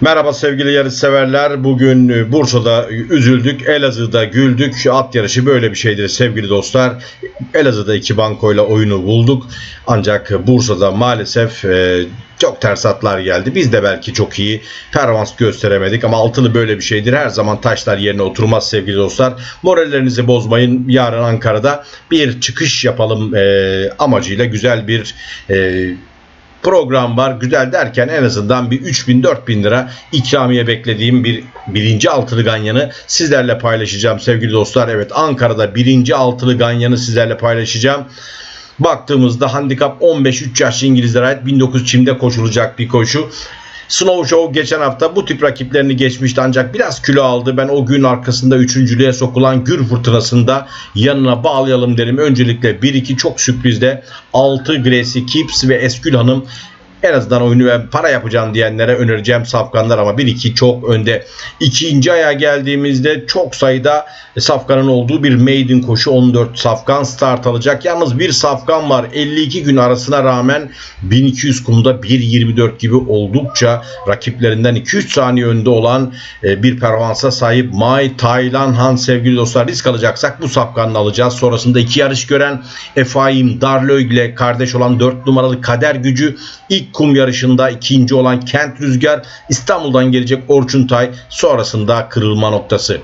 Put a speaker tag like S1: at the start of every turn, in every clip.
S1: Merhaba sevgili yarış severler. Bugün e, Bursa'da üzüldük, Elazığ'da güldük. At yarışı böyle bir şeydir sevgili dostlar. Elazığ'da iki bankoyla oyunu bulduk. Ancak Bursa'da maalesef e, çok ters atlar geldi. Biz de belki çok iyi performans gösteremedik ama altılı böyle bir şeydir. Her zaman taşlar yerine oturmaz sevgili dostlar. Morallerinizi bozmayın. Yarın Ankara'da bir çıkış yapalım e, amacıyla güzel bir program var. Güzel derken en azından bir 3000-4000 lira ikramiye beklediğim bir birinci altılı ganyanı sizlerle paylaşacağım sevgili dostlar. Evet Ankara'da birinci altılı ganyanı sizlerle paylaşacağım. Baktığımızda handikap 15 3 yaşlı İngilizlere ait 1900 çimde koşulacak bir koşu. Snow Show geçen hafta bu tip rakiplerini geçmişti ancak biraz kilo aldı. Ben o gün arkasında üçüncülüğe sokulan Gür Fırtınası'nda yanına bağlayalım derim. Öncelikle 1-2 çok sürprizde 6 Gracie Kips ve Eskül Hanım en azından oyunu ve para yapacağım diyenlere önereceğim safkanlar ama 1-2 çok önde. İkinci aya geldiğimizde çok sayıda safkanın olduğu bir maiden koşu 14 safkan start alacak. Yalnız bir safkan var 52 gün arasına rağmen 1200 kumda 1.24 gibi oldukça rakiplerinden 2-3 saniye önde olan e, bir performansa sahip Mai Taylan Han sevgili dostlar risk alacaksak bu safkanını alacağız. Sonrasında iki yarış gören Efraim Darlö ile kardeş olan 4 numaralı Kader Gücü ilk kum yarışında ikinci olan Kent Rüzgar İstanbul'dan gelecek Orçun Tay sonrasında kırılma noktası.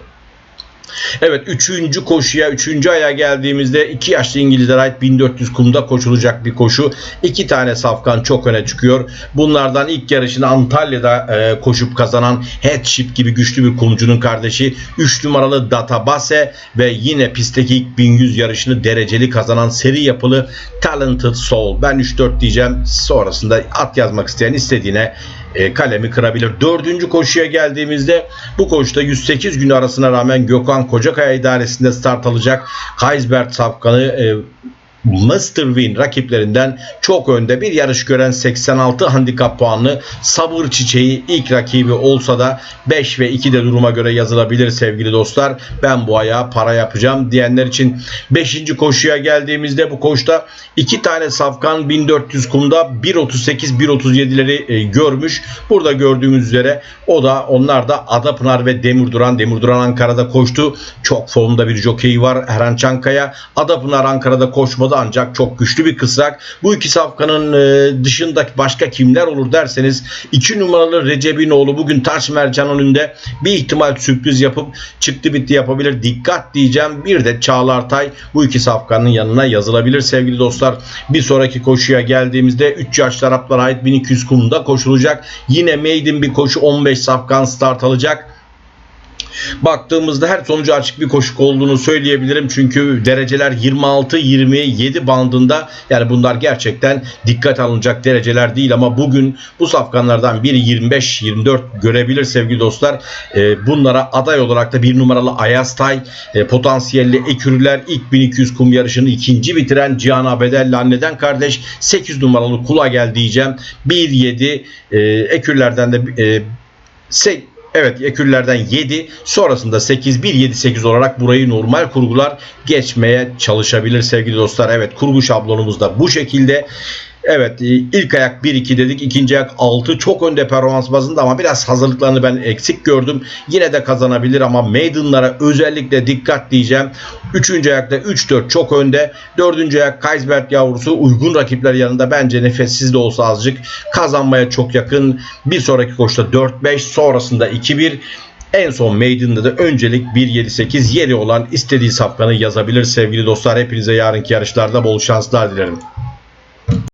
S1: Evet üçüncü koşuya, üçüncü aya geldiğimizde iki yaşlı İngilizlere ait 1400 kumda koşulacak bir koşu. İki tane safkan çok öne çıkıyor. Bunlardan ilk yarışını Antalya'da e, koşup kazanan Headship gibi güçlü bir kumcunun kardeşi 3 numaralı Database ve yine pistteki ilk 1100 yarışını dereceli kazanan seri yapılı Talented Soul. Ben 3-4 diyeceğim. Sonrasında at yazmak isteyen istediğine e, kalemi kırabilir. Dördüncü koşuya geldiğimizde bu koşuda 108 gün arasına rağmen Gökhan Kocakaya idaresinde start alacak Kaysbert Safkan'ı e, Mr. Win rakiplerinden çok önde bir yarış gören 86 handikap puanlı sabır çiçeği ilk rakibi olsa da 5 ve 2 de duruma göre yazılabilir sevgili dostlar. Ben bu ayağa para yapacağım diyenler için 5. koşuya geldiğimizde bu koşta 2 tane safkan 1400 kumda 1.38 1.37'leri e, görmüş. Burada gördüğümüz üzere o da onlar da Adapınar ve Demirduran. Demirduran Ankara'da koştu. Çok formda bir jockey var Erhan Çankaya. Adapınar Ankara'da koşmadı ancak çok güçlü bir kısrak. Bu iki safkanın e, dışında başka kimler olur derseniz 2 numaralı Recep'in oğlu bugün Taş Mercan önünde bir ihtimal sürpriz yapıp çıktı bitti yapabilir. Dikkat diyeceğim. Bir de Çağlar Tay bu iki safkanın yanına yazılabilir sevgili dostlar. Bir sonraki koşuya geldiğimizde 3 yaşlı Araplara ait 1200 kumda koşulacak. Yine maiden bir koşu 15 safkan start alacak baktığımızda her sonucu açık bir koşuk olduğunu söyleyebilirim. Çünkü dereceler 26-27 bandında yani bunlar gerçekten dikkat alınacak dereceler değil ama bugün bu safkanlardan biri 25-24 görebilir sevgili dostlar. E, bunlara aday olarak da bir numaralı Ayastay e, potansiyelli ekürüler ilk 1200 kum yarışını ikinci bitiren Cihan Abedelli anneden kardeş 8 numaralı Kula gel diyeceğim. 1-7 e, ekürlerden de e, Evet ekürlerden 7 sonrasında 8 1 7 8 olarak burayı normal kurgular geçmeye çalışabilir sevgili dostlar. Evet kurgu şablonumuz da bu şekilde. Evet ilk ayak 1-2 dedik. ikinci ayak 6 çok önde performans bazında ama biraz hazırlıklarını ben eksik gördüm. Yine de kazanabilir ama Maiden'lara özellikle dikkat diyeceğim. Üçüncü ayakta 3-4 çok önde. Dördüncü ayak Kaisbert yavrusu uygun rakipler yanında bence nefessiz de olsa azıcık kazanmaya çok yakın. Bir sonraki koşta 4-5 sonrasında 2-1 en son Maiden'da da öncelik 1-7-8 yeri olan istediği safkanı yazabilir sevgili dostlar. Hepinize yarınki yarışlarda bol şanslar dilerim.